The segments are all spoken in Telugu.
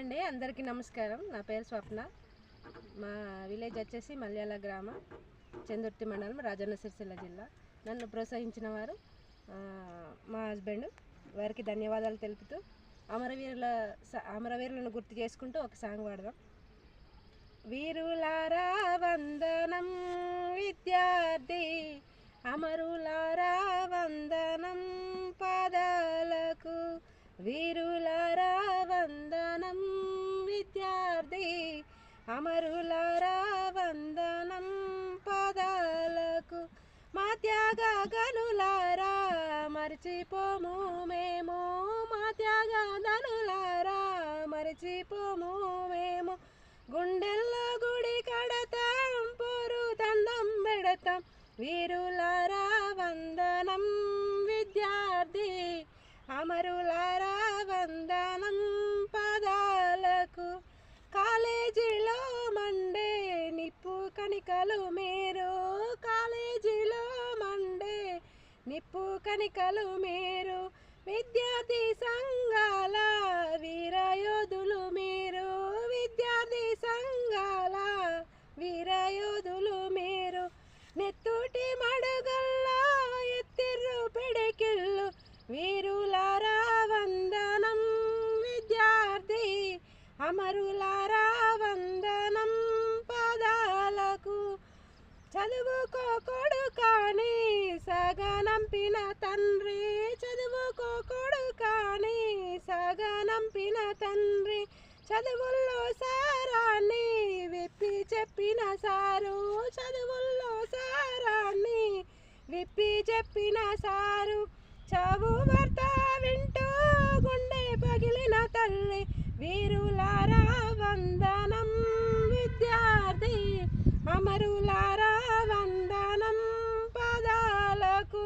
అండి అందరికీ నమస్కారం. నా పేరు స్వప్న. మా విలేజ్ వచ్చేసి మల్యాల గ్రామం చందుర్తి మండలం రాజన్న సిరిసిల్ల జిల్లా. నన్ను ప్రోత్సహించిన వారు మా హస్బెండ్. వారికి ధన్యవాదాలు తెలుపుతూ అమరవీరుల స- అమరవీరులను గుర్తు చేసుకుంటూ ఒక సాంగ్ పాడదాం. వీరులారా వందనం విద్యార్థి. అమరులారా వందనం పాదాలకు వీరు త్యాగ గనులారా మర్చిపోము మేము. మా త్యాగ ధనులారా మర్చిపోము మేము. గుండెల్లో గుడి కడతాం పోరు దండం పెడతాం. వీరులారా వందనం విద్యార్థి. అమరులారా వందనం పదాలకు. కాలేజీలో మండే నిప్పు కణికలు కనికలు మీరు. విద్యార్థి సంఘాల వీరయోధులు మీరు. విద్యార్థి సంఘాల వీరయోధులు మీరు. నెత్తుటి మడుగల్లో ఎత్తిర్రు పిడికిళ్ళు. వీరులారా వందనం విద్యార్థి. అమరులారా వందనం పదాలకు. చదువుకో కొడుక తండ్రి చదువుకో కొడుకాని సగనంపిన తండ్రి. చదువుల్లో సారాన్ని విప్పి చెప్పిన సారు. చదువుల్లో సారాన్ని విప్పి చెప్పిన సారు. చదువు వార్త వింటూ గుండె పగిలిన తల్లి వీరులారా వందనం విద్యార్థి అమరులారా వందనం పదాలకు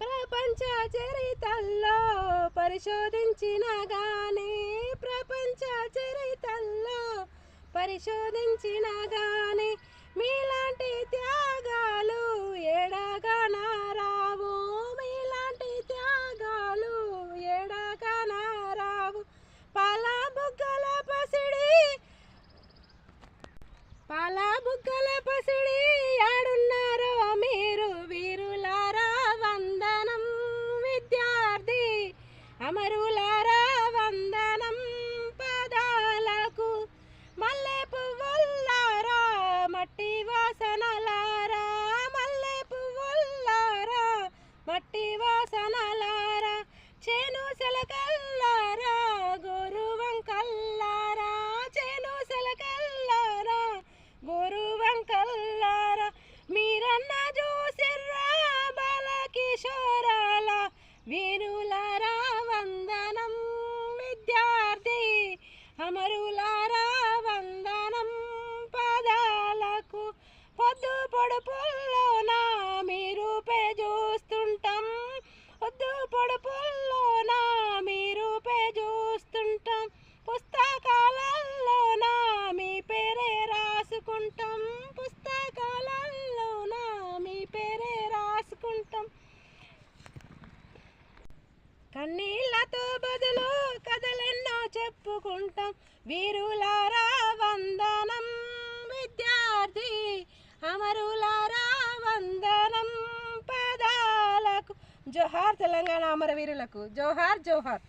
ప్రపంచ చరితల్లో పరిశోధించిన గాని ప్రపంచ చరితల్లో పరిశోధించిన గాని మీలాంటి విద్యార్థి అమరులారా వందనం పదాలకు పొద్దు పొడుపుల్ చెప్పుకుంటాం వీరులారా వందనం విద్యార్థి అమరులారా వందనం పదాలకు. జోహార్ తెలంగాణ అమరవీరులకు. జోహార్ జోహార్.